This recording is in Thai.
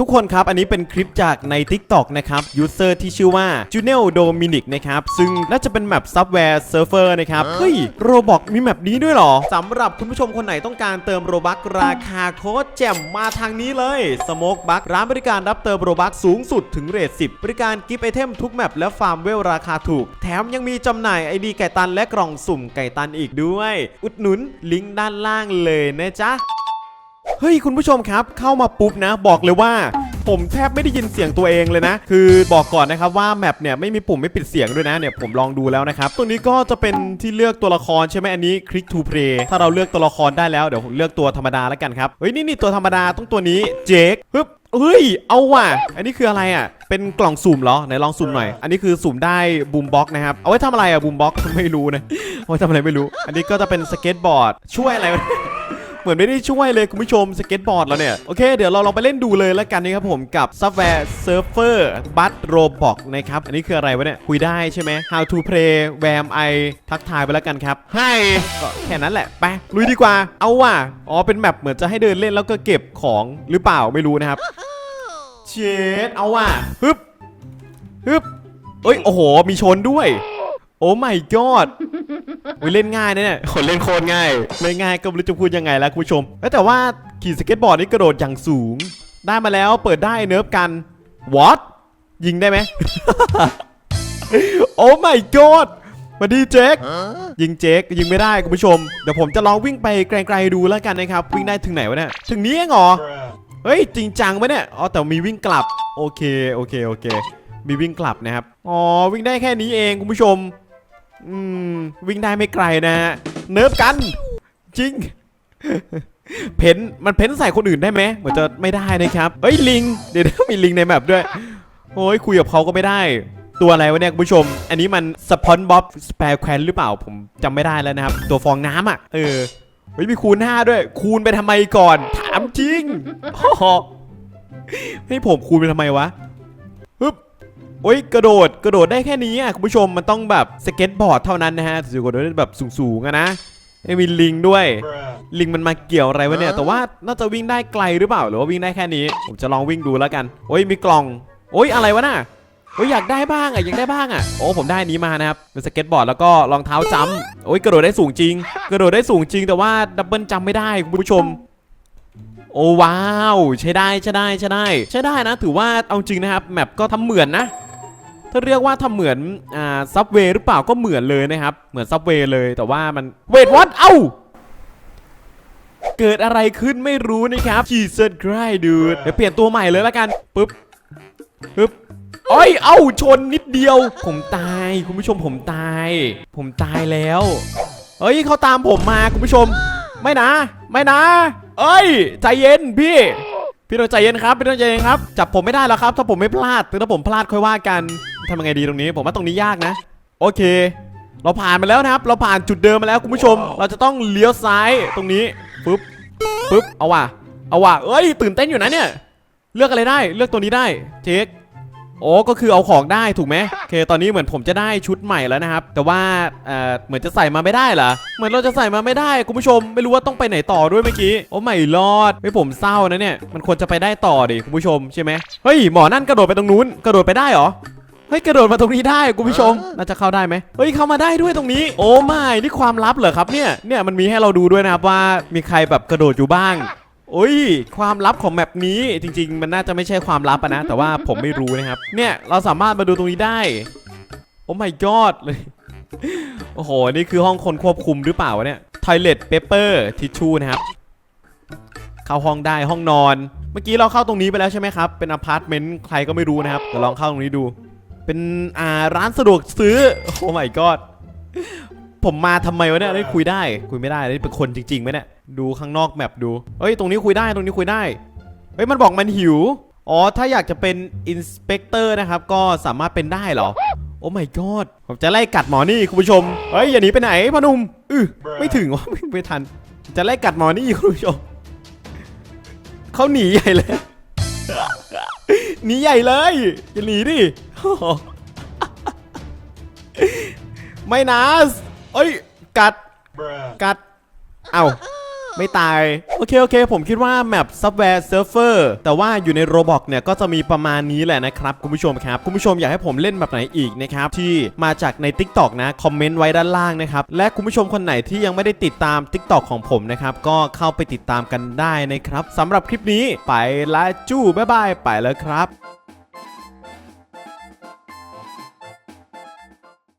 ทุกคนครับ อันนี้เป็นคลิปจากใน TikTok นะครับ ยูเซอร์ที่ชื่อว่า j u n e l Dominic นะครับ ซึ่งน่าจะเป็นแมปซับแวร์เซิร์ฟเวอร์นะครับ เฮ้ยโรบอกมีแมปนี้ด้วยเหรอ สำหรับคุณผู้ชมคนไหนต้องการเติมโรบักราคาโคตรแจ่มมาทางนี้เลยสโมกบักร้านบริการรับเติมโรบักสูงสุดถึงเรท10 บริการกิฟต์ไอเทมทุกแมปและฟาร์มเวลราคาถูก แถมยังมีจำหน่ายไอดีไก่ตันและกล่องสุ่มไก่ตันอีกด้วย อุดหนุนลิงก์ด้านล่างเลยนะจ๊ะ เฮ้ยคุณผู้ชมครับเข้ามาปุ๊บนะ บอกเลยว่า ผมแทบไม่ได้ยินเสียงตัวเองเลยนะ คือบอกก่อนนะครับว่าแมปเนี่ยไม่มีปุ่มไม่ปิดเสียงด้วยนะเนี่ยผมลองดูแล้วนะครับตัวนี้ก็จะเป็นที่เลือกตัวละครใช่ไหมอันนี้คลิก to play ถ้าเราเลือกตัวละครได้แล้วเดี๋ยวผมเลือกตัวธรรมดาแล้วกันครับเฮ้ยนี่นี่ตัวธรรมดาต้องตัวนี้เจคฮึบเฮ้ย เอาว่ะ อันนี้คืออะไรอะ เป็นกล่องสุ่มเหรอ ไหนลองสุ่มหน่อย อันนี้คือสุ่มได้บูมบ็อกนะครับ เอาไว้ทำอะไรอะบูมบ็อกไม่รู้นะ เอาไว้ทำอะไรไม่รู้ อันนี้ก็จะเป็นสเก็ตบอร์ด ช่วยอะไร เหมือนไม่ได้ช่วยเลยคุณผู้ชมสเก็ตบอร์ดแล้วเนี่ยโอเคเดี๋ยวเราลองไปเล่นดูเลยแล้วกันนะครับผมกับซับแวร์เซิร์ฟเวอร์บัตโรบอกนะครับอันนี้คืออะไรวะเนี่ยคุยได้ใช่ไหม How to play Wham I ทักทายไปแล้วกันครับให้ก็แค่นั้นแหละไปลุยดีกว่าเอาว่ะอ๋อเป็นแบบเหมือนจะให้เดินเล่นแล้วก็เก็บของหรือเปล่าไม่รู้นะครับเชดเอาว่ะฮึบฮึบเอ้ยโอ้โหมีชนด้วย โอ้ my god อุ๊ยเล่นง่ายนะเนี่ยคนเล่นโคตรง่ายเล่นง่ายก็ไม่รู้จะพูดยังไงแล้วคุณผู้ชมเอ้ยแต่ว่าขี่สเก็ตบอร์ดนี่กระโดดอย่างสูง ได้มาแล้วเปิดได้เนิร์ฟกัน what ยิงได้ไหมโอ้ my god มาดีเจคยิงเจคยิงไม่ได้คุณผู้ชม เดี๋ยวผมจะลองวิ่งไปไกลๆดูแล้วกันนะครับ วิ่งได้ถึงไหนวะเนี่ย ถึงนี้เองเหรอ เฮ้ย จริงจังปะเนี่ย อ๋อ แต่มีวิ่งกลับ โอเค โอเค โอเค มีวิ่งกลับนะครับ อ๋อ วิ่งได้แค่นี้เองคุณผู้ชม อืมวิ่งได้ไม่ไกลนะฮะเนิร์ฟกัน จริง เพ้นมันเพ้นใส่คนอื่นได้ไหมเหมือนจะไม่ได้นะครับเฮ้ยลิง เดี๋ยวมีลิงในแมปด้วยโอ้ยคุยกับเขาก็ไม่ได้ตัวอะไรวะเนี่ยคุณผู้ชม อันนี้มันสปอนบ๊อบสเปรแควนหรือเปล่าผมจำไม่ได้แล้วนะครับ ตัวฟองน้ำอะ เออเฮ้ยมีคูณ5ด้วย คูณไปทำไมก่อน ถามจริงอ๋อให้ผมคูณไปทำไมวะ โอ้ยกระโดดกระโดดได้แค่นี้อะคุณผู้ชมมันต้องแบบสเก็ตบอร์ดเท่านั้นนะฮะถึงกระโดดได้แบบสูงๆอะนะไม่มีลิงด้วย ลิงมันมาเกี่ยวอะไรวะเนี่ย แต่ว่าน่าจะวิ่งได้ไกลหรือเปล่า หรือว่าวิ่งได้แค่นี้ ผมจะลองวิ่งดูแล้วกัน โอ้ยมีกล่อง โอ้ยอะไรวะน่ะโอ้ยอยากได้บ้างอะอยากได้บ้างอะ โอ้ผมได้อันนี้มานะครับเป็นสเก็ตบอร์ดแล้วก็รองเท้าจัมป์โอ้ยกระโดดได้สูงจริง กระโดดได้สูงจริง แต่ว่าดับเบิลจำไม่ได้คุณผู้ชม โอ้ว้าว ใช้ได้ใช้ได้ใช้ได้ ใช้ได้นะ ถือว่าเอาจริงนะครับแมปก็ทำเหมือนนะ ถ้าเรียกว่าทำเหมือนอ่าซับเวย์หรือเปล่าก็เหมือนเลยนะครับ เหมือนซับเวย์เลยแต่ว่ามันเวทวัดเอ้าเกิดอะไรขึ้นไม่รู้นะครับ Jesus Christ ดูดเดี๋ยวเปลี่ยนตัวใหม่เลยละกันปึ๊บปึ๊บโอ้ยเอ้าชนนิดเดียว ผมตายคุณผู้ชมผมตาย ผมตายแล้วเฮ้ยเขาตามผมมาคุณผู้ชม ไม่นะ ไม่นะ เอ้ยใจเย็นพี่ พี่ต้องใจเย็นครับพี่ต้องใจเย็นครับจับผมไม่ได้แล้วครับ ถ้าผมไม่พลาดแต่ถ้าผมพลาดค่อยว่ากันทำยังไงดีตรงนี้ ผมว่าตรงนี้ยากนะ โอเค เราผ่านมาแล้วนะครับ เราผ่านจุดเดิมมาแล้วคุณผู้ชม เราจะต้องเลี้ยวซ้ายตรงนี้ปึ๊บปึ๊บเอาว่ะเอาว่ะเอ้ยตื่นเต้นอยู่นะเนี่ย เลือกอะไรได้ เลือกตัวนี้ได้เช็ค โอ้ก็คือเอาของได้ถูกไหมโอเคตอนนี้เหมือนผมจะได้ชุดใหม่แล้วนะครับ แต่ว่าเอ่อเหมือนจะใส่มาไม่ได้เหรอเหมือนเราจะใส่มาไม่ได้คุณผู้ชมไม่รู้ว่าต้องไปไหนต่อด้วยเมื่อกี้โอ้ไม่รอดไม่ผมเศร้านะเนี่ยมันควรจะไปได้ต่อดิคุณผู้ชมใช่ไหมเฮ้ยหมอนั่นกระโดดไปตรงนู้นกระโดดไปได้เหรอเฮ้ยกระโดดมาตรงนี้ได้คุณผู้ชมน่าจะเข้าได้ไหมเฮ้ยเข้ามาได้ด้วยตรงนี้ โอ้ไม่นี่ความลับเหรอครับเนี่ยเนี่ยมันมีให้เราดูด้วยนะครับว่ามีใครแบบกระโดดอยู่บ้างโอ้ย ความลับของแมปนี้จริง ๆ มันน่าจะไม่ใช่ความลับอะนะ แต่ว่าผมไม่รู้นะครับ เนี่ยเราสามารถมาดูตรงนี้ได้ โอ้ my god เลย โอ้โห นี่คือห้องคนควบคุมหรือเปล่าวะเนี่ย toilet paper tissue นะครับ เข้าห้องได้ห้องนอน เมื่อกี้เราเข้าตรงนี้ไปแล้วใช่ไหมครับ เป็นอพาร์ตเมนต์ใครก็ไม่รู้นะครับเดี๋ยวลองเข้าตรงนี้ดู เป็นอ่าร้านสะดวกซื้อ โอ้ my god ผมมาทำไมวะเนี่ยได้คุยได้ คุยไม่ได้นี่เป็นคนจริงๆไหมเนี่ยดูข้างนอกแมปดูเอ้ยตรงนี้คุยได้ตรงนี้คุยได้เฮ้ยมันบอกมันหิวอ๋อถ้าอยากจะเป็นอินสเปกเตอร์นะครับก็สามารถเป็นได้เหรอโอ้ my god ผมจะไล่กัดหมอนี่คุณผู้ชมเฮ้ยอย่าหนีไปไหนพ่อหนุ่มอือไม่ถึงวะไม่ไม่ทัน จะไล่กัดหมอนี่คุณผู้ชมเขาหนีใหญ่เลยหนีใหญ่เลยอย่าหนีดิไม่นะ เอ้ย กัด กัด เอ้า ไม่ตาย โอเค โอเค ผมคิดว่าแมปซับแวร์เซิร์ฟเฟอร์แต่ว่าอยู่ในโรบอกเนี่ย ก็จะมีประมาณนี้แหละนะครับ คุณผู้ชมครับ คุณผู้ชมอยากให้ผมเล่นแบบไหนอีกนะครับ ที่มาจากใน Tik t o อกนะ คอมเมนต์ไว้ด้านล่างนะครับ และคุณผู้ชมคนไหนที่ยังไม่ได้ติดตาม Tik t o อกของผมนะครับ ก็เข้าไปติดตามกันได้นะครับสำหรับคลิปนี้ไปละจู้บ๊ายบายไปแล้วครับ